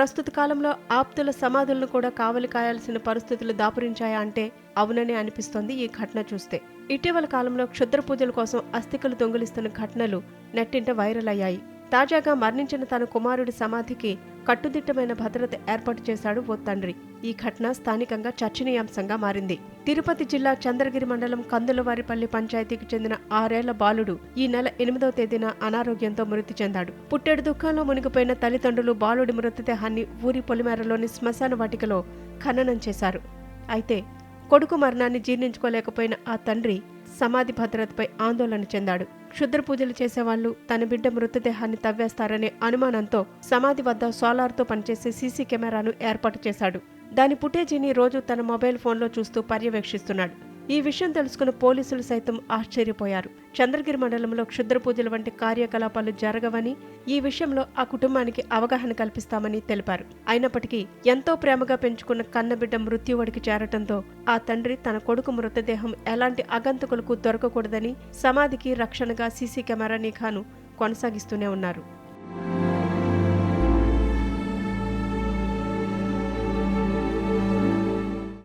ప్రస్తుత కాలంలో ఆప్తుల సమాధులను కూడా కావలి కాయాల్సిన పరిస్థితులు దాపురించాయా అంటే అవుననే అనిపిస్తోంది ఈ ఘటన చూస్తే. ఇటీవల కాలంలో క్షుద్ర పూజల కోసం అస్థికలు దొంగిలిస్తున్న ఘటనలు నెట్టింట వైరల్ అయ్యాయి. తాజాగా మరణించిన తన కుమారుడి సమాధికి కట్టుదిట్టమైన భద్రత ఏర్పాటు చేశాడు ఓ తండ్రి. ఈ ఘటన స్థానికంగా చర్చనీయాంశంగా మారింది. తిరుపతి జిల్లా చంద్రగిరి మండలం కందులవారిపల్లి పంచాయతీకి చెందిన ఆరేళ్ళ బాలుడు ఈ నెల ఎనిమిదవ తేదీన అనారోగ్యంతో మృతి చెందాడు. పుట్టెడు దుఃఖంలో మునిగిపోయిన తల్లిదండ్రులు బాలుడి మృతదేహాన్ని ఊరి పొలిమేరలోని శ్మశాన వాటికలో ఖననం చేశారు. అయితే కొడుకు మరణాన్ని జీర్ణించుకోలేకపోయిన ఆ తండ్రి సమాధి భద్రతపై ఆందోళన చెందాడు. క్షుద్ర పూజలు చేసేవాళ్ళు తన బిడ్డ మృతదేహాన్ని తవ్వేస్తారనే అనుమానంతో సమాధి వద్ద సోలార్తో పనిచేసే సీసీ కెమెరాను ఏర్పాటు చేశాడు. దాని ఫుటేజీని రోజు తన మొబైల్ ఫోన్లో చూస్తూ పర్యవేక్షిస్తున్నాడు. ఈ విషయం తెలుసుకున్న పోలీసులు సైతం ఆశ్చర్యపోయారు. చంద్రగిరి మండలంలో క్షుద్ర పూజలు వంటి కార్యకలాపాలు జరగవని ఈ విషయంలో ఆ కుటుంబానికి అవగాహన కల్పిస్తామని తెలిపారు. అయినప్పటికీ ఎంతో ప్రేమగా పెంచుకున్న కన్నబిడ్డ మృత్యువడికి చేరటంతో ఆ తండ్రి తన కొడుకు మృతదేహం ఎలాంటి అగంతకులకు దొరకకూడదని సమాధికి రక్షణగా సీసీ కెమెరా నిఘాను కొనసాగిస్తూనే ఉన్నారు.